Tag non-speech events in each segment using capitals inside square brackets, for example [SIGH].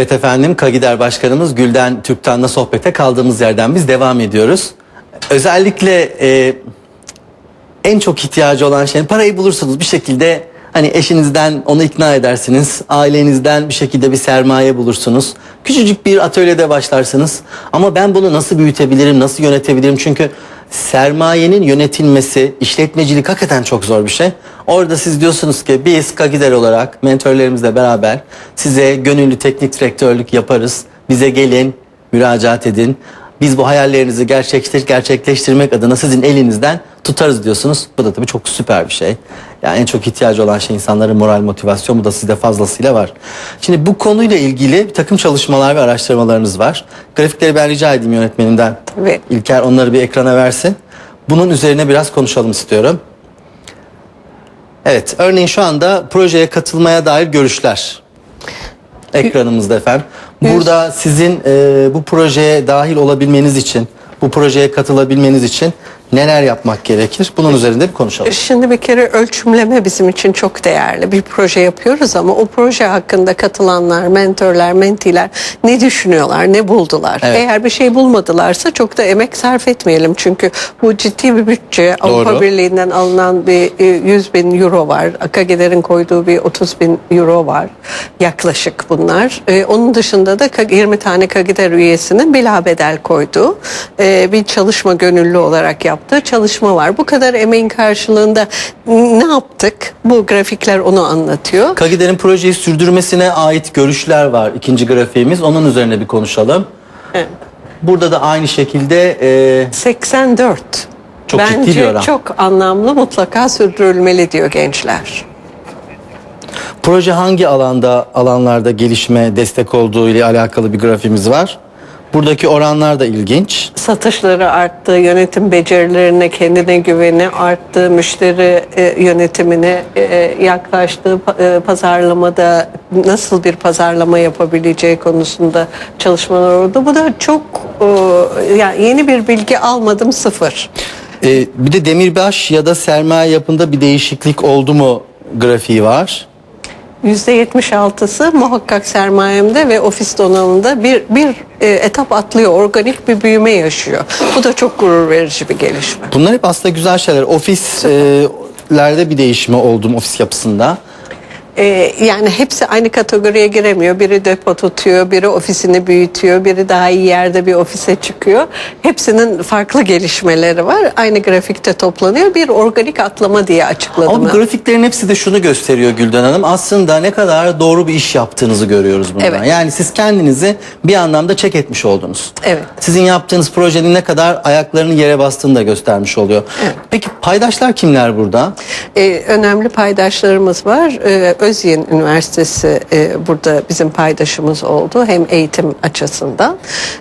Evet efendim, Kagider Başkanımız Gülden Türktan'la sohbete kaldığımız yerden biz devam ediyoruz. Özellikle e, en çok ihtiyacı olan şey parayı bulursunuz bir şekilde hani eşinizden onu ikna edersiniz. Ailenizden bir şekilde bir sermaye bulursunuz. Küçücük bir atölyede başlarsınız. Ama ben bunu nasıl büyütebilirim, nasıl yönetebilirim? Çünkü sermayenin yönetilmesi, işletmecilik hakikaten çok zor bir şey. Orada siz diyorsunuz ki biz Kagider olarak mentorlarımızla beraber size gönüllü teknik direktörlük yaparız. Bize gelin, müracaat edin. Biz bu hayallerinizi gerçekleştir, gerçekleştirmek adına sizin elinizden tutarız diyorsunuz. Bu da tabii çok süper bir şey. Yani en çok ihtiyacı olan şey insanların moral motivasyon. Bu da sizde fazlasıyla var. Şimdi bu konuyla ilgili bir takım çalışmalar ve araştırmalarınız var. Grafikleri ben rica edeyim yönetmenimden. Tabii. İlker onları bir ekrana versin. Bunun üzerine biraz konuşalım istiyorum. Evet, örneğin şu anda projeye katılmaya dair görüşler. Ekranımızda efendim. Burada sizin e, bu projeye dahil olabilmeniz için, bu projeye katılabilmeniz için neler yapmak gerekir? Bunun üzerinde bir konuşalım. Şimdi bir kere ölçümleme bizim için çok değerli. Bir proje yapıyoruz ama o proje hakkında katılanlar, mentörler, mentiler ne düşünüyorlar, ne buldular? Evet. Eğer bir şey bulmadılarsa çok da emek sarf etmeyelim. Çünkü bu ciddi bir bütçe. Avrupa Doğru. Birliği'nden alınan bir e, 100 bin euro var. AKG'lerin koyduğu bir 30 bin euro var. Yaklaşık bunlar. E, Onun dışında da K- 20 tane KGDER üyesinin bilabedel koyduğu e, bir çalışma gönüllü olarak yaptığı çalışma var. Bu kadar emeğin karşılığında ne yaptık? Bu grafikler onu anlatıyor. Kagider'in projeyi sürdürmesine ait görüşler var. İkinci grafiğimiz. Onun üzerine bir konuşalım. Evet. Burada da aynı şekilde e, 84. Çok ciddi Bence bir oran. çok anlamlı mutlaka sürdürülmeli diyor gençler. proje hangi alanda alanlarda gelişme destek olduğu ile alakalı bir grafiğimiz var. Buradaki oranlar da ilginç. satışları arttı, yönetim becerilerine, kendine güveni arttı, müşteri e, yönetimine e, yaklaştı, e, pazarlamada nasıl bir pazarlama yapabileceği konusunda çalışmalar oldu. Bu da çok e, yani yeni bir bilgi almadım sıfır. Ee, bir de demirbaş ya da sermaye yapında bir değişiklik oldu mu grafiği var. %76'sı muhakkak sermayemde ve ofis donanımında bir bir e, etap atlıyor, organik bir büyüme yaşıyor. Bu da çok gurur verici bir gelişme. Bunlar hep aslında güzel şeyler. Ofislerde bir değişme oldu ofis yapısında? Ee, yani hepsi aynı kategoriye giremiyor. Biri depo tutuyor, biri ofisini büyütüyor, biri daha iyi yerde bir ofise çıkıyor. Hepsinin farklı gelişmeleri var. Aynı grafikte toplanıyor. Bir organik atlama diye açıkladım. Ama bu ben. grafiklerin hepsi de şunu gösteriyor Gülden Hanım. Aslında ne kadar doğru bir iş yaptığınızı görüyoruz bundan. Evet. Yani siz kendinizi bir anlamda çek etmiş oldunuz. Evet. Sizin yaptığınız projenin ne kadar ayaklarının yere bastığını da göstermiş oluyor. Peki paydaşlar kimler burada? Ee, önemli paydaşlarımız var. Ee, Özyeğin Üniversitesi e, burada bizim paydaşımız oldu. Hem eğitim açısından.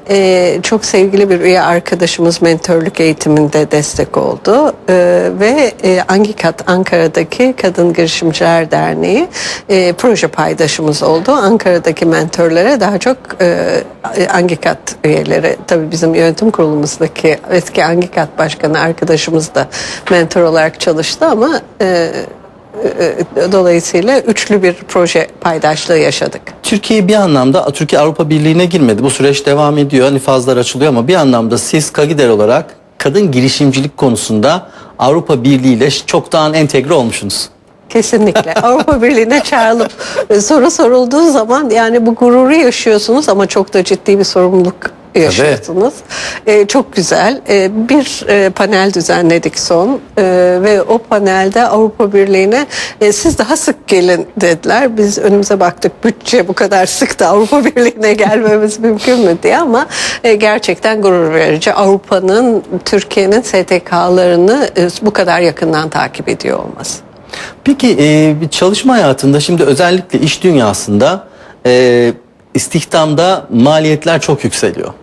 Ee, çok sevgili bir üye arkadaşımız mentörlük eğitiminde destek oldu. Ee, ve e, Angikat Ankara'daki Kadın Girişimciler Derneği e, proje paydaşımız oldu. Ankara'daki mentörlere daha çok e, Angikat üyeleri tabii bizim yönetim kurulumuzdaki eski Angikat Başkanı arkadaşımız da mentor olarak çalıştı ama e, e, dolayısıyla üçlü bir proje paydaşlığı yaşadık. Türkiye bir anlamda Türkiye Avrupa Birliği'ne girmedi. Bu süreç devam ediyor. Hani fazlar açılıyor ama bir anlamda siz Kagider olarak kadın girişimcilik konusunda Avrupa Birliği ile çoktan entegre olmuşsunuz. Kesinlikle. [LAUGHS] Avrupa Birliği'ne çağrılıp e, soru sorulduğu zaman yani bu gururu yaşıyorsunuz ama çok da ciddi bir sorumluluk yaşıyorsunuz. E, çok güzel. E, bir e, panel düzenledik son E, ve o panelde Avrupa Birliği'ne e, siz daha sık gelin dediler. Biz önümüze baktık bütçe bu kadar sık da Avrupa [LAUGHS] Birliği'ne gelmemiz mümkün mü diye ama e, gerçekten gurur verici. Avrupa'nın, Türkiye'nin STK'larını e, bu kadar yakından takip ediyor olması. Peki e, bir çalışma hayatında şimdi özellikle iş dünyasında e, istihdamda maliyetler çok yükseliyor.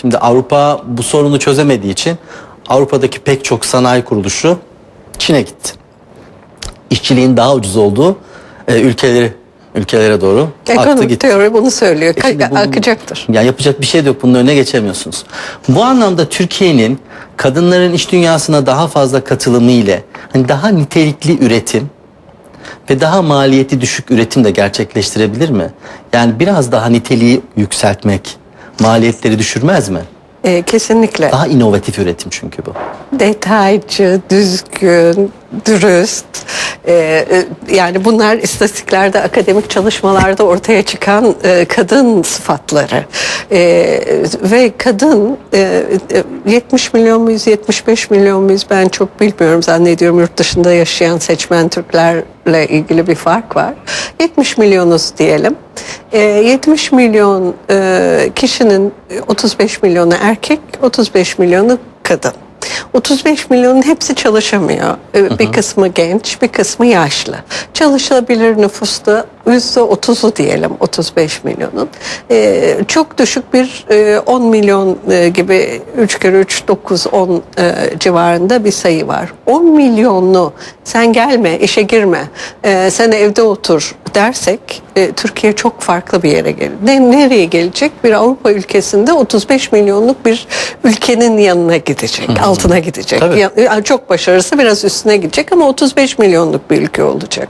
Şimdi Avrupa bu sorunu çözemediği için Avrupa'daki pek çok sanayi kuruluşu Çin'e gitti. İşçiliğin daha ucuz olduğu e, ülkeleri ülkelere doğru aktı Ekonomik gitti. teori bunu söylüyor. E şimdi bu- Akacaktır. Ya yapacak bir şey de yok. Bunun önüne geçemiyorsunuz. Bu anlamda Türkiye'nin kadınların iş dünyasına daha fazla katılımı ile hani daha nitelikli üretim ve daha maliyeti düşük üretim de gerçekleştirebilir mi? Yani biraz daha niteliği yükseltmek maliyetleri düşürmez mi? E, kesinlikle. Daha inovatif üretim çünkü bu. detaycı, düzgün, dürüst. Ee, e, yani bunlar istatistiklerde, akademik çalışmalarda ortaya çıkan e, kadın sıfatları. Ee, ve kadın e, e, 70 milyon muyuz, 75 milyon muyuz ben çok bilmiyorum. Zannediyorum yurt dışında yaşayan seçmen Türklerle ilgili bir fark var. 70 milyonuz diyelim. Ee, 70 milyon e, kişinin 35 milyonu erkek, 35 milyonu kadın. 35 milyonun hepsi çalışamıyor. Ee, Bir kısmı genç, bir kısmı yaşlı. Çalışabilir nüfusta %30'u diyelim 35 milyonun. Ee, çok düşük bir e, 10 milyon e, gibi 3 kere 3 9 10 e, civarında bir sayı var. 10 milyonlu sen gelme, işe girme, e, sen evde otur dersek e, Türkiye çok farklı bir yere gelir. Ne, nereye gelecek? Bir Avrupa ülkesinde 35 milyonluk bir ülkenin yanına gidecek, altına gidecek. Tabii. Ya- çok başarısı biraz üstüne gidecek ama 35 milyonluk bir ülke olacak.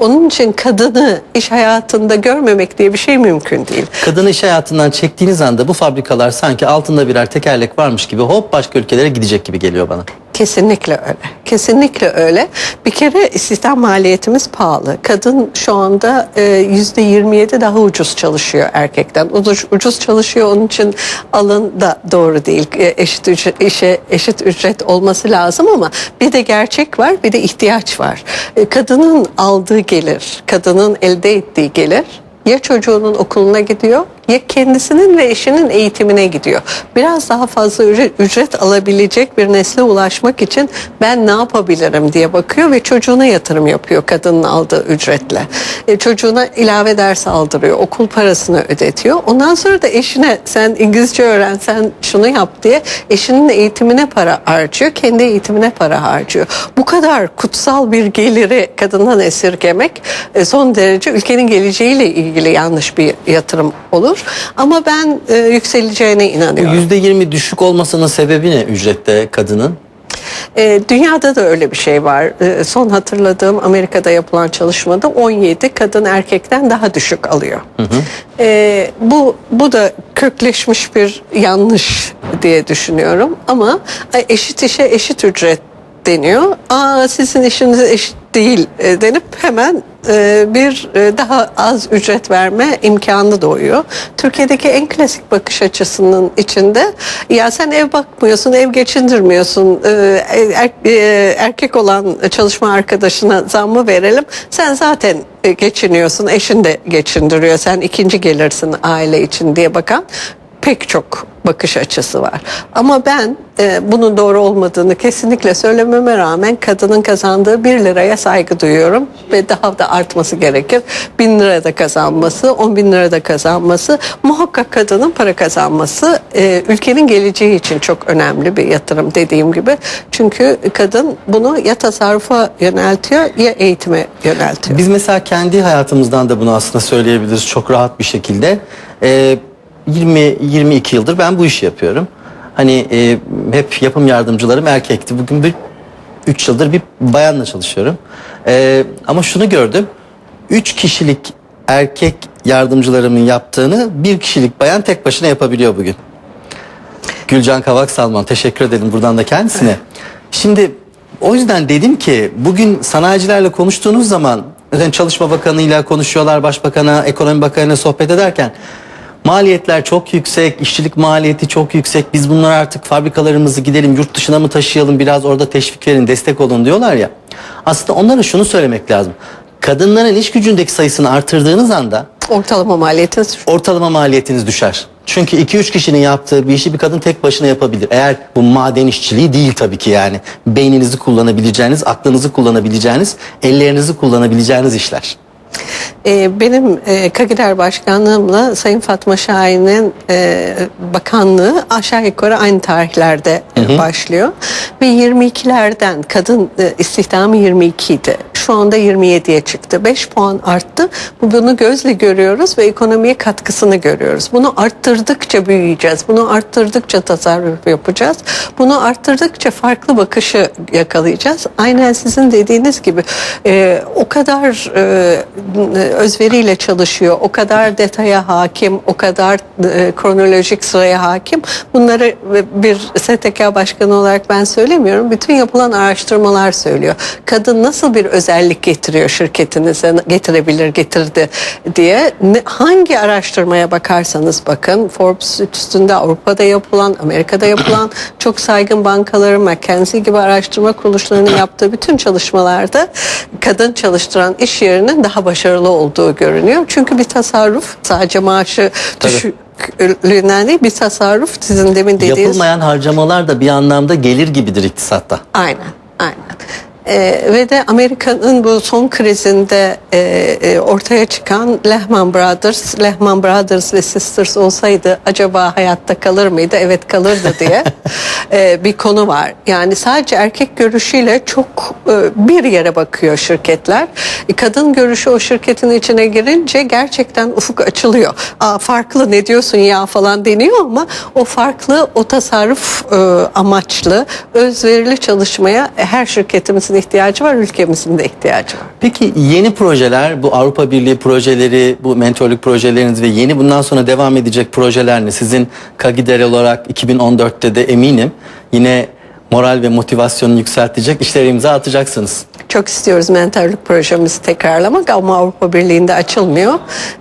Onun için kadını iş hayatında görmemek diye bir şey mümkün değil. Kadını iş hayatından çektiğiniz anda bu fabrikalar sanki altında birer tekerlek varmış gibi hop başka ülkelere gidecek gibi geliyor bana. Kesinlikle öyle. Kesinlikle öyle. Bir kere istihdam maliyetimiz pahalı. Kadın şu anda e, yüzde 27 daha ucuz çalışıyor erkekten. Ucuz, ucuz çalışıyor onun için alın da doğru değil. E, Eşit ücret, işe eşit ücret olması lazım ama bir de gerçek var bir de ihtiyaç var. E, Kadının aldığı gelir, kadının elde ettiği gelir ya çocuğunun okuluna gidiyor ya kendisinin ve eşinin eğitimine gidiyor. Biraz daha fazla ücret, alabilecek bir nesle ulaşmak için ben ne yapabilirim diye bakıyor ve çocuğuna yatırım yapıyor kadının aldığı ücretle. E, çocuğuna ilave ders aldırıyor, okul parasını ödetiyor. Ondan sonra da eşine sen İngilizce öğren, sen şunu yap diye eşinin eğitimine para harcıyor, kendi eğitimine para harcıyor. Bu kadar kutsal bir geliri kadından esirgemek e, son derece ülkenin geleceğiyle ilgili yanlış bir yatırım olur. Ama ben e, yükseleceğine inanıyorum. %20 düşük olmasının sebebi ne ücrette kadının? E, dünyada da öyle bir şey var. E, son hatırladığım Amerika'da yapılan çalışmada 17 kadın erkekten daha düşük alıyor. E, bu bu da kökleşmiş bir yanlış diye düşünüyorum. Ama eşit işe eşit ücret deniyor. Aa sizin işiniz eşit değil e, denip hemen e, bir e, daha az ücret verme imkanı doğuyor. Türkiye'deki en klasik bakış açısının içinde ya sen ev bakmıyorsun, ev geçindirmiyorsun, e, er- e, erkek olan çalışma arkadaşına zammı verelim. Sen zaten e, geçiniyorsun, eşin de geçindiriyor. Sen ikinci gelirsin aile için diye bakan pek çok bakış açısı var. Ama ben e, bunun doğru olmadığını kesinlikle söylememe rağmen kadının kazandığı 1 liraya saygı duyuyorum ve daha da artması gerekir. 1000 lira da kazanması, 10 bin lira da kazanması, muhakkak kadının para kazanması e, ülkenin geleceği için çok önemli bir yatırım dediğim gibi. Çünkü kadın bunu ya tasarrufa yöneltiyor ya eğitime yöneltiyor. Biz mesela kendi hayatımızdan da bunu aslında söyleyebiliriz çok rahat bir şekilde. Ee, 20-22 yıldır ben bu işi yapıyorum. Hani e, hep yapım yardımcılarım erkekti. Bugün bir 3 yıldır bir bayanla çalışıyorum. Ee, ama şunu gördüm. 3 kişilik erkek yardımcılarımın yaptığını bir kişilik bayan tek başına yapabiliyor bugün. Gülcan Kavak Salman teşekkür ederim buradan da kendisine. Şimdi o yüzden dedim ki bugün sanayicilerle konuştuğunuz zaman zaten Çalışma Bakanı'yla konuşuyorlar, Başbakan'a, Ekonomi Bakanı'yla sohbet ederken maliyetler çok yüksek, işçilik maliyeti çok yüksek. Biz bunlar artık fabrikalarımızı gidelim yurt dışına mı taşıyalım biraz orada teşvik verin, destek olun diyorlar ya. Aslında onlara şunu söylemek lazım. Kadınların iş gücündeki sayısını artırdığınız anda Ortalama maliyeti ortalama maliyetiniz düşer. Çünkü 2-3 kişinin yaptığı bir işi bir kadın tek başına yapabilir. Eğer bu maden işçiliği değil tabii ki yani. Beyninizi kullanabileceğiniz, aklınızı kullanabileceğiniz, ellerinizi kullanabileceğiniz işler. Ee, benim e, Kagider Başkanlığımla Sayın Fatma Şahin'in e, bakanlığı aşağı yukarı aynı tarihlerde e, başlıyor. Ve 22'lerden kadın e, istihdamı 22 idi. Şu anda 27'ye çıktı. 5 puan arttı. Bu bunu gözle görüyoruz ve ekonomiye katkısını görüyoruz. Bunu arttırdıkça büyüyeceğiz. Bunu arttırdıkça tasarruf yapacağız. Bunu arttırdıkça farklı bakışı yakalayacağız. Aynen sizin dediğiniz gibi o kadar özveriyle çalışıyor, o kadar detaya hakim, o kadar e, kronolojik sıraya hakim. Bunları bir STK başkanı olarak ben söylemiyorum. Bütün yapılan araştırmalar söylüyor. Kadın nasıl bir özellik getiriyor şirketinize, getirebilir, getirdi diye. Hangi araştırmaya bakarsanız bakın, Forbes üstünde Avrupa'da yapılan, Amerika'da yapılan [CLEARS THROAT] çok saygın bankaların, McKinsey gibi araştırma kuruluşlarının yaptığı bütün çalışmalarda kadın çalıştıran iş yerinin daha başarılı olduğu görünüyor. Çünkü bir tasarruf sadece maaşı Tabii. düşüklüğünden değil bir tasarruf sizin demin dediğiniz. Yapılmayan harcamalar da bir anlamda gelir gibidir iktisatta. Aynen, aynen. Ee, ve de Amerika'nın bu son krizinde e, e, ortaya çıkan Lehman Brothers, Lehman Brothers ve Sisters olsaydı acaba hayatta kalır mıydı? Evet kalırdı diye [LAUGHS] e, bir konu var. Yani sadece erkek görüşüyle çok e, bir yere bakıyor şirketler. E, kadın görüşü o şirketin içine girince gerçekten ufuk açılıyor. Aa, farklı ne diyorsun ya falan deniyor ama o farklı, o tasarruf e, amaçlı, özverili çalışmaya her şirketimizin ihtiyacı var, ülkemizin de ihtiyacı var. Peki yeni projeler, bu Avrupa Birliği projeleri, bu mentorluk projeleriniz ve yeni bundan sonra devam edecek projeler ne? Sizin Kagider olarak 2014'te de eminim yine moral ve motivasyonu yükseltecek işlere imza atacaksınız. Çok istiyoruz mentorluk projemizi tekrarlamak ama Avrupa Birliği'nde açılmıyor.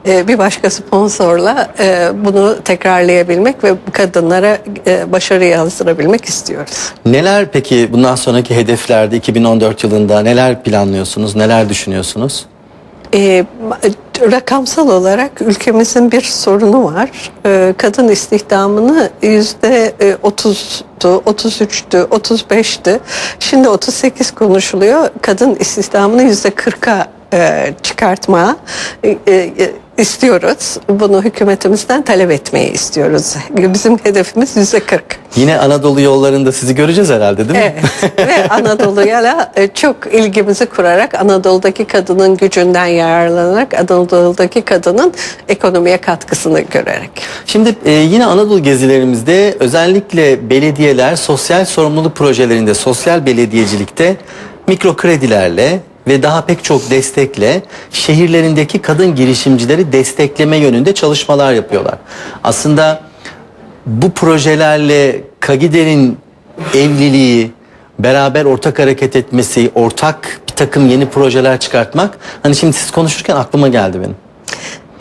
Ee, bir başka sponsorla e, bunu tekrarlayabilmek ve kadınlara e, başarıya hazırabilmek istiyoruz. Neler peki bundan sonraki hedeflerde 2014 yılında neler planlıyorsunuz, neler düşünüyorsunuz? Ee, rakamsal olarak ülkemizin bir sorunu var. Ee, kadın istihdamını yüzde e, 30'tu, 33'tü, 35'ti. Şimdi 38 konuşuluyor. Kadın istihdamını yüzde 40'a e, çıkartma e, e, istiyoruz. Bunu hükümetimizden talep etmeyi istiyoruz. Bizim hedefimiz yüzde 40. Yine Anadolu yollarında sizi göreceğiz herhalde değil mi? Evet ve [LAUGHS] Anadolu'ya e, çok ilgimizi kurarak Anadolu'daki kadının gücünden yararlanarak Anadolu'daki kadının ekonomiye katkısını görerek. Şimdi e, yine Anadolu gezilerimizde özellikle belediyeler sosyal sorumluluk projelerinde, sosyal belediyecilikte mikro kredilerle ve daha pek çok destekle şehirlerindeki kadın girişimcileri destekleme yönünde çalışmalar yapıyorlar. Aslında bu projelerle Kagider'in evliliği, beraber ortak hareket etmesi, ortak bir takım yeni projeler çıkartmak hani şimdi siz konuşurken aklıma geldi benim.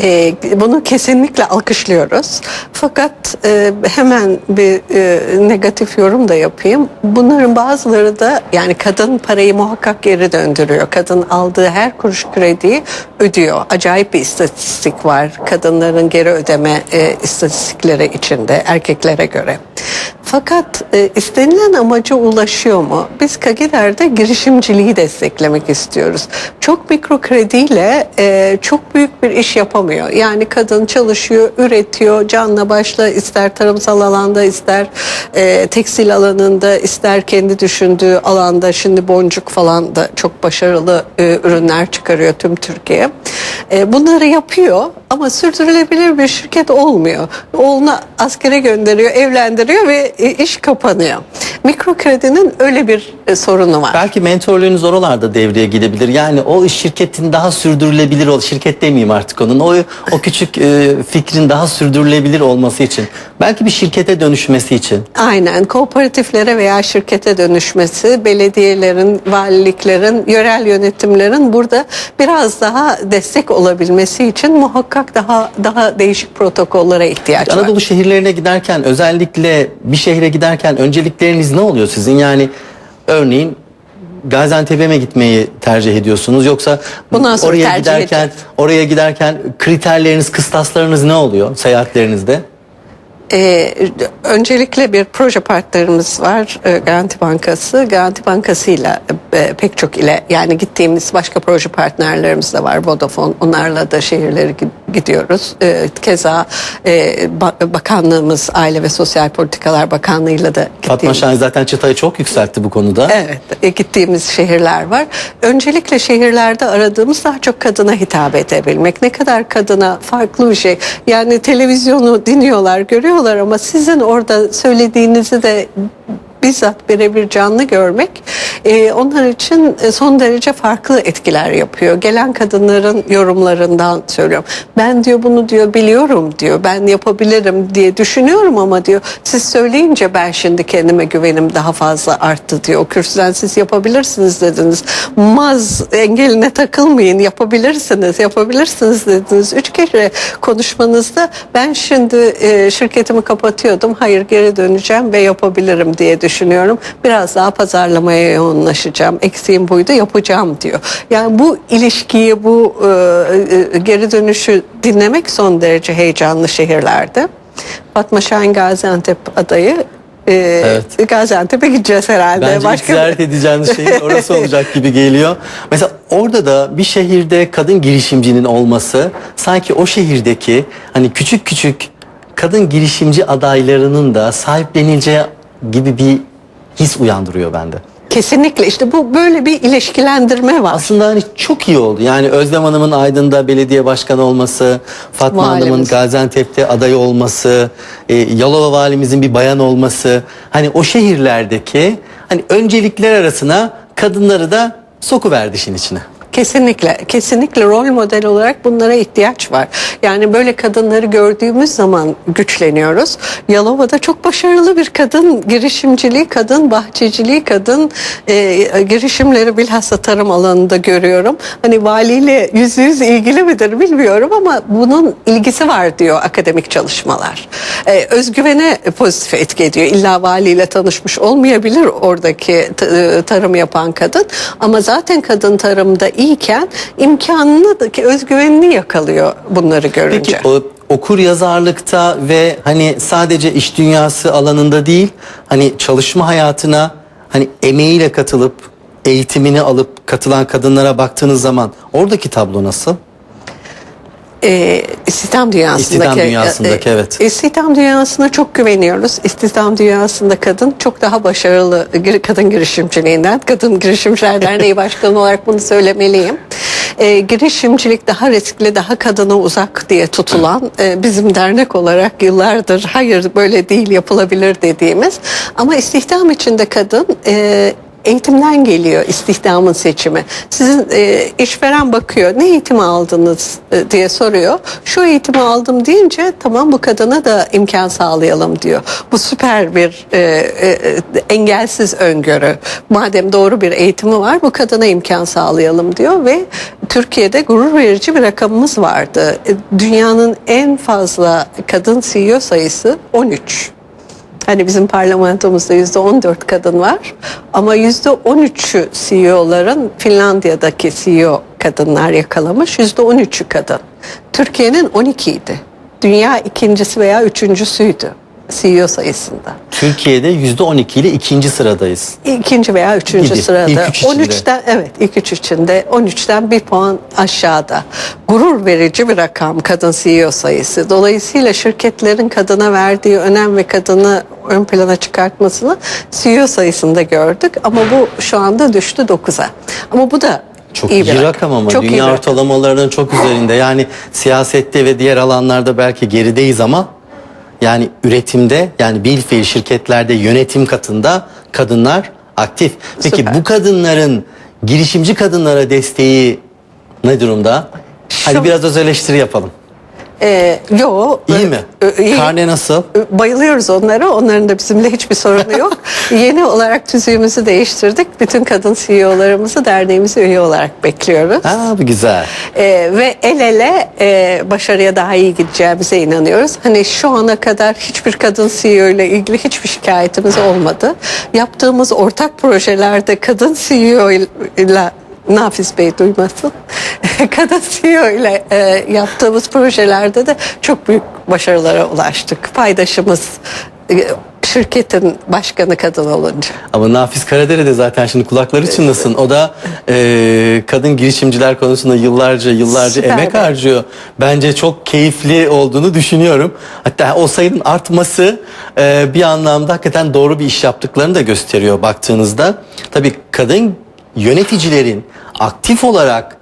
E, bunu kesinlikle alkışlıyoruz. Fakat e, hemen bir e, negatif yorum da yapayım. Bunların bazıları da yani kadın parayı muhakkak geri döndürüyor. Kadın aldığı her kuruş krediyi ödüyor. Acayip bir istatistik var. Kadınların geri ödeme e, istatistikleri içinde erkeklere göre. Fakat e, istenilen amaca ulaşıyor mu? Biz Kagiler'de girişimciliği desteklemek istiyoruz. Çok mikro krediyle e, çok büyük bir iş yapamıyor. Yani kadın çalışıyor, üretiyor, canla başla ister tarımsal alanda ister e, tekstil alanında ister kendi düşündüğü alanda şimdi boncuk falan da çok başarılı e, ürünler çıkarıyor tüm Türkiye. E, bunları yapıyor ama sürdürülebilir bir şirket olmuyor. Oğlunu askere gönderiyor, evlendiriyor ve e, iş kapanıyor. Mikro kredinin öyle bir e, sorunu var. Belki mentorluğunuz oralarda devreye gidebilir. Yani o şirketin daha sürdürülebilir ol şirket demeyeyim artık onun. O o küçük e, fikrin daha sürdürülebilir olması için. Belki bir şirkete dönüşmesi için. Aynen kooperatiflere veya şirkete dönüşmesi, belediyelerin, valiliklerin, yerel yönetimlerin burada biraz daha destek olabilmesi için muhakkak daha daha değişik protokollere ihtiyaç var. Anadolu şehirlerine giderken özellikle bir şehre giderken öncelikleriniz ne oluyor sizin? Yani örneğin Gaziantep'e mi gitmeyi tercih ediyorsunuz yoksa Bundan sonra oraya giderken edeceğiz. oraya giderken kriterleriniz, kıstaslarınız ne oluyor seyahatlerinizde? Ee, öncelikle bir proje partnerimiz var e, Garanti Bankası. Garanti Bankası'yla e, pek çok ile yani gittiğimiz başka proje partnerlerimiz de var. Vodafone onlarla da şehirlere gi- gidiyoruz. E, keza e, ba- bakanlığımız Aile ve Sosyal Politikalar Bakanlığı'yla da Fatma gittiğimiz Şahin zaten çıtayı çok yükseltti bu konuda. Evet, gittiğimiz şehirler var. Öncelikle şehirlerde aradığımız daha çok kadına hitap edebilmek. Ne kadar kadına farklı bir şey. Yani televizyonu dinliyorlar, görüyorlar ama sizin orada söylediğinizi de bizzat birebir canlı görmek e, onlar için e, son derece farklı etkiler yapıyor. Gelen kadınların yorumlarından söylüyorum. Ben diyor bunu diyor biliyorum diyor. Ben yapabilirim diye düşünüyorum ama diyor siz söyleyince ben şimdi kendime güvenim daha fazla arttı diyor. O kürsüden siz yapabilirsiniz dediniz. Maz engeline takılmayın yapabilirsiniz yapabilirsiniz dediniz. Üç kere konuşmanızda ben şimdi e, şirketimi kapatıyordum. Hayır geri döneceğim ve yapabilirim diye düşünüyorum. Biraz daha pazarlamaya yoğunlaşacağım. Eksiğim buydu yapacağım diyor. Yani bu ilişkiyi bu e, e, geri dönüşü dinlemek son derece heyecanlı şehirlerde. Fatma Şahin Gaziantep adayı. E, Evet. Gaziantep'e gideceğiz herhalde. Bence ilk ziyaret edeceğiniz şehir orası olacak gibi geliyor. Mesela orada da bir şehirde kadın girişimcinin olması sanki o şehirdeki hani küçük küçük kadın girişimci adaylarının da sahiplenileceği gibi bir his uyandırıyor bende. Kesinlikle işte bu böyle bir ilişkilendirme var. Aslında hani çok iyi oldu. Yani Özlem Hanım'ın Aydın'da belediye başkanı olması, Fatma Valimiz. Hanım'ın Gaziantep'te aday olması, e, Yalova valimizin bir bayan olması. Hani o şehirlerdeki hani öncelikler arasına kadınları da sokuverdi işin içine. Kesinlikle, kesinlikle rol model olarak bunlara ihtiyaç var. Yani böyle kadınları gördüğümüz zaman güçleniyoruz. Yalova'da çok başarılı bir kadın girişimciliği, kadın bahçeciliği, kadın e, girişimleri bilhassa tarım alanında görüyorum. Hani valiyle yüzde yüz ilgili midir bilmiyorum ama bunun ilgisi var diyor akademik çalışmalar. E, özgüvene pozitif etki ediyor. İlla valiyle tanışmış olmayabilir oradaki e, tarım yapan kadın ama zaten kadın tarımda iyiyken imkanını da ki özgüvenini yakalıyor bunları görünce. Peki o okur yazarlıkta ve hani sadece iş dünyası alanında değil hani çalışma hayatına hani emeğiyle katılıp eğitimini alıp katılan kadınlara baktığınız zaman oradaki tablo nasıl? E, istihdam dünyasındaki, İstihdam dünyasındaki, e, e, evet. İstihdam dünyasına çok güveniyoruz. İstihdam dünyasında kadın çok daha başarılı kadın girişimciliğinden, Kadın Girişimciler Derneği [LAUGHS] Başkanı olarak bunu söylemeliyim. E, girişimcilik daha riskli, daha kadına uzak diye tutulan e, bizim dernek olarak yıllardır hayır böyle değil yapılabilir dediğimiz ama istihdam içinde kadın e, eğitimden geliyor istihdamın seçimi. Sizin e, işveren bakıyor ne eğitimi aldınız e, diye soruyor. Şu eğitimi aldım deyince tamam bu kadına da imkan sağlayalım diyor. Bu süper bir e, e, engelsiz öngörü. Madem doğru bir eğitimi var bu kadına imkan sağlayalım diyor ve Türkiye'de gurur verici bir rakamımız vardı. E, Dünyanın en fazla kadın CEO sayısı 13. Hani bizim parlamentomuzda yüzde 14 kadın var ama yüzde 13'ü CEO'ların Finlandiya'daki CEO kadınlar yakalamış. Yüzde 13'ü kadın. Türkiye'nin 12 idi. Dünya ikincisi veya üçüncüsüydü CEO sayısında. Türkiye'de %12 ile ikinci sıradayız. İkinci veya üçüncü Gibi. sırada. İlk üç içinde. 13'ten evet ilk üç içinde 13'ten bir puan aşağıda. Gurur verici bir rakam kadın CEO sayısı. Dolayısıyla şirketlerin kadına verdiği önem ve kadını ön plana çıkartmasını CEO sayısında gördük ama bu şu anda düştü 9'a. Ama bu da Çok iyi bir rakam ama Çok dünya rakam. ortalamalarının çok üzerinde. Yani siyasette ve diğer alanlarda belki gerideyiz ama yani üretimde yani bilfiil şirketlerde yönetim katında kadınlar aktif. Peki Süper. bu kadınların girişimci kadınlara desteği ne durumda? Hadi biraz öz eleştiri yapalım. Ee, yo. İyi mi? e, iyi. Karne nasıl? Bayılıyoruz onlara. Onların da bizimle hiçbir sorunu yok. [LAUGHS] Yeni olarak tüzüğümüzü değiştirdik. Bütün kadın CEO'larımızı derneğimize üye olarak bekliyoruz. Ha bu güzel. Ee, ve el ele e, başarıya daha iyi gideceğimize inanıyoruz. Hani şu ana kadar hiçbir kadın CEO ile ilgili hiçbir şikayetimiz olmadı. Yaptığımız ortak projelerde kadın CEO ile Nafiz Bey duymasın. [LAUGHS] Kadın CEO ile e, yaptığımız projelerde de çok büyük başarılara ulaştık. Paydaşımız e, şirketin başkanı kadın olunca. Ama Nafiz Karadere de zaten şimdi kulakları çınlasın. O da e, kadın girişimciler konusunda yıllarca yıllarca Süper emek be. harcıyor. Bence çok keyifli olduğunu düşünüyorum. Hatta o sayının artması e, bir anlamda hakikaten doğru bir iş yaptıklarını da gösteriyor baktığınızda. Tabii kadın yöneticilerin aktif olarak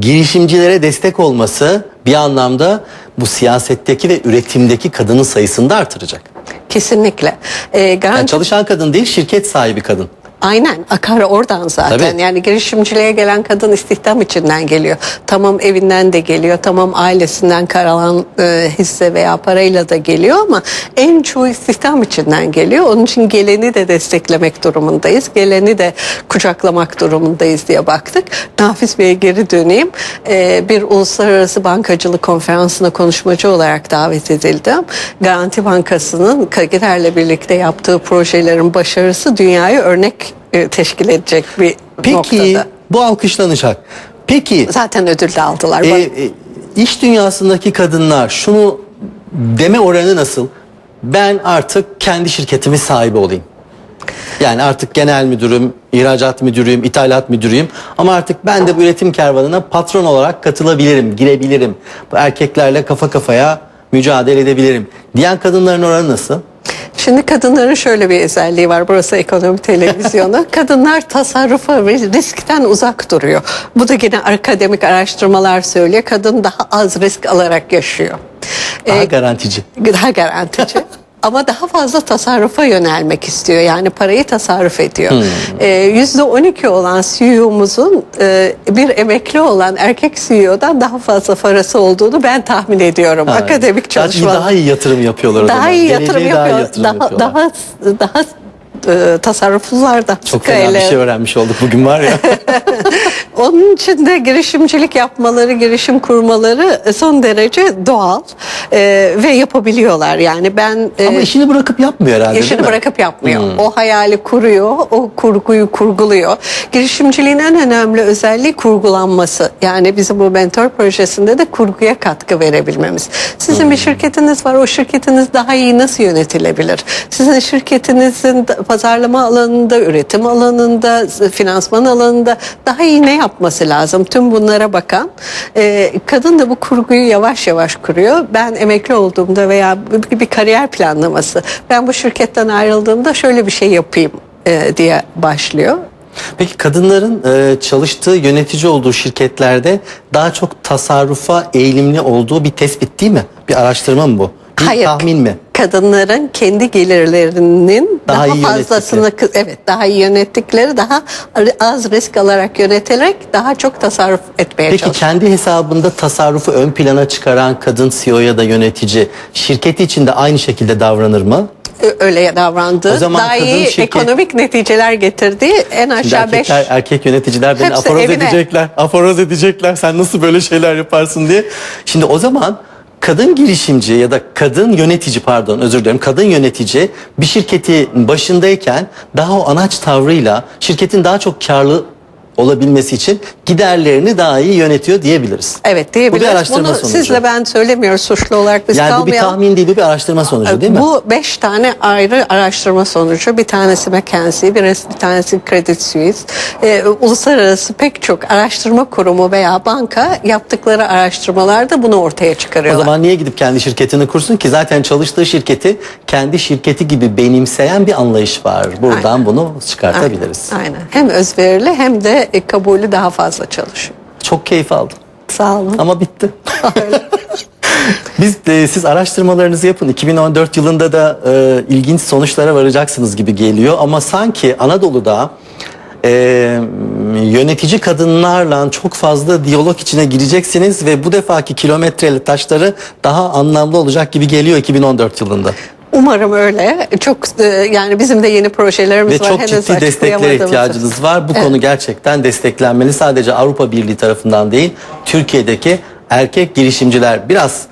girişimcilere destek olması bir anlamda bu siyasetteki ve üretimdeki kadının sayısını da artıracak. Kesinlikle. E, garanti Yani çalışan kadın değil şirket sahibi kadın. Aynen akar oradan zaten. Tabii. Yani girişimciliğe gelen kadın istihdam içinden geliyor. Tamam evinden de geliyor. Tamam ailesinden kalan e, hisse veya parayla da geliyor ama en çoğu istihdam içinden geliyor. Onun için geleni de desteklemek durumundayız. Geleni de kucaklamak durumundayız diye baktık. Nafiz Bey'e geri döneyim. E, bir uluslararası bankacılık konferansına konuşmacı olarak davet edildim. Garanti Bankası'nın Kagider'le birlikte yaptığı projelerin başarısı dünyaya örnek e, teşkil edecek bir Peki noktada. bu alkışlanacak. Peki Zaten ödül de aldılar. e, e, iş dünyasındaki kadınlar şunu deme oranı nasıl? Ben artık kendi şirketimin sahibi olayım. Yani artık genel müdürüm, ihracat müdürüyüm, ithalat müdürüyüm ama artık ben de bu üretim kervanına patron olarak katılabilirim, girebilirim. Bu erkeklerle kafa kafaya mücadele edebilirim. Diyen kadınların oranı nasıl? Şimdi kadınların şöyle bir özelliği var. Burası ekonomi televizyonu. [LAUGHS] Kadınlar tasarrufa ve riskten uzak duruyor. Bu da yine akademik araştırmalar söylüyor. Kadın daha az risk alarak yaşıyor. Daha Ee, garantici. daha garantici. [LAUGHS] Ama daha fazla tasarrufa yönelmek istiyor. Yani parayı tasarruf ediyor. Ee, Yüzde 12 olan CEO'muzun e, bir emekli olan erkek CEO'dan daha fazla parası olduğunu ben tahmin ediyorum. Ha, Akademik daha çalışmalar. Daha iyi yatırım yapıyorlar Daha iyi yatırım daha yapıyor. yatırım Daha yapıyorlar. daha daha e, tasarruflular da. Çok fena bir şey öğrenmiş olduk bugün var ya. [LAUGHS] Onun için de girişimcilik yapmaları, girişim kurmaları son derece doğal e, ve yapabiliyorlar. Yani ben e, Ama işini bırakıp yapmıyor herhalde İşini bırakıp yapmıyor. O hayali kuruyor, o kurguyu kurguluyor. Girişimciliğin en önemli özelliği kurgulanması. Yani bizim bu mentor projesinde de kurguya katkı verebilmemiz. Sizin bir şirketiniz var, o şirketiniz daha iyi nasıl yönetilebilir? Sizin şirketinizin pazarlama alanında, üretim alanında, finansman alanında daha iyi ne yapması lazım? Tüm bunlara bakan e, kadın da bu kurguyu yavaş yavaş kuruyor. Ben emekli olduğumda veya bir, bir kariyer planlaması. Ben bu şirketten ayrıldığımda şöyle bir şey yapayım e, diye başlıyor. Peki kadınların e, çalıştığı yönetici olduğu şirketlerde daha çok tasarrufa eğilimli olduğu bir tespit değil mi? Bir araştırma mı bu? Bir Hayır. tahmin mi? Kadınların kendi gelirlerinin Daha daha, iyi fazlasını evet daha iyi yönettikleri daha az risk alarak yöneterek daha çok tasarruf etmeye Peki çalışıyor. kendi hesabında tasarrufu ön plana çıkaran kadın CEO ya da yönetici şirketi içinde aynı şekilde davranır mı? Öyle davrandığı O zaman daha kadın iyi şirket- ekonomik neticeler getirdiği en aşağı 5 erkekler, erkek yöneticiler beni Hepsi aforoz evine. edecekler. Aforoz edecekler. Sen nasıl böyle şeyler yaparsın diye. Şimdi o zaman kadın girişimci ya da kadın yönetici pardon özür dilerim kadın yönetici bir şirketin başındayken daha o anaç tavrıyla şirketin daha çok karlı olabilmesi için giderlerini daha iyi yönetiyor diyebiliriz. Evet Bu diyebiliriz. bir araştırma Bunu sonucu. sizle ben söylemiyoruz suçlu olarak biz yani bu bir kalmayalım. tahmin değil bu bir araştırma sonucu değil mi? Bu beş tane ayrı araştırma sonucu. Bir tanesi McKinsey, bir, bir tanesi Credit Suisse. Ee, uluslararası pek çok araştırma kurumu veya banka yaptıkları araştırmalarda bunu ortaya O çıkarıyorlar. zaman niye gidip kendi şirketini kursun ki? Zaten çalıştığı şirketi kendi şirketi gibi benimseyen bir anlayış var. Buradan Aynen. bunu çıkartabiliriz. Aynen. Aynen. Hem özverili hem de e, kabulü daha fazla çalışıyor. Çok keyif aldım. Sağ olun. Ama bitti. [LAUGHS] Biz de, siz araştırmalarınızı yapın. 2014 yılında da e, ilginç sonuçlara varacaksınız gibi geliyor. Ama sanki Anadolu'da e, yönetici kadınlarla çok fazla diyalog içine gireceksiniz ve bu defaki kilometreli taşları daha anlamlı olacak gibi geliyor 2014 yılında. Umarım öyle. Çok e, yani bizim de yeni projelerimiz Ve var. çok Henüz ciddi desteklere ihtiyacınız var. Bu konu gerçekten desteklenmeli. Sadece Avrupa Birliği tarafından değil, Türkiye'deki erkek girişimciler biraz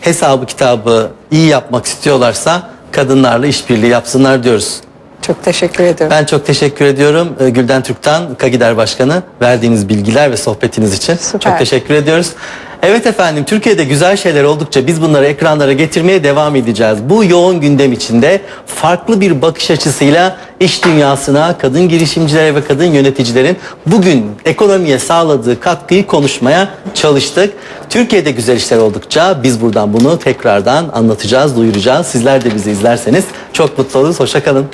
hesabı kitabı iyi yapmak istiyorlarsa kadınlarla işbirliği yapsınlar diyoruz. Çok teşekkür ediyorum. Ben çok teşekkür ediyorum Ee, Gülden Türk'ten, Kagider Başkanı verdiğiniz bilgiler ve sohbetiniz için. Süper. Çok teşekkür ediyoruz. Evet efendim Türkiye'de güzel şeyler oldukça biz bunları ekranlara getirmeye devam edeceğiz. Bu yoğun gündem içinde farklı bir bakış açısıyla iş dünyasına, kadın girişimcilere ve kadın yöneticilerin bugün ekonomiye sağladığı katkıyı konuşmaya çalıştık. Türkiye'de güzel işler oldukça biz buradan bunu tekrardan anlatacağız, duyuracağız. Sizler de bizi izlerseniz çok mutlu oluruz. Hoşçakalın.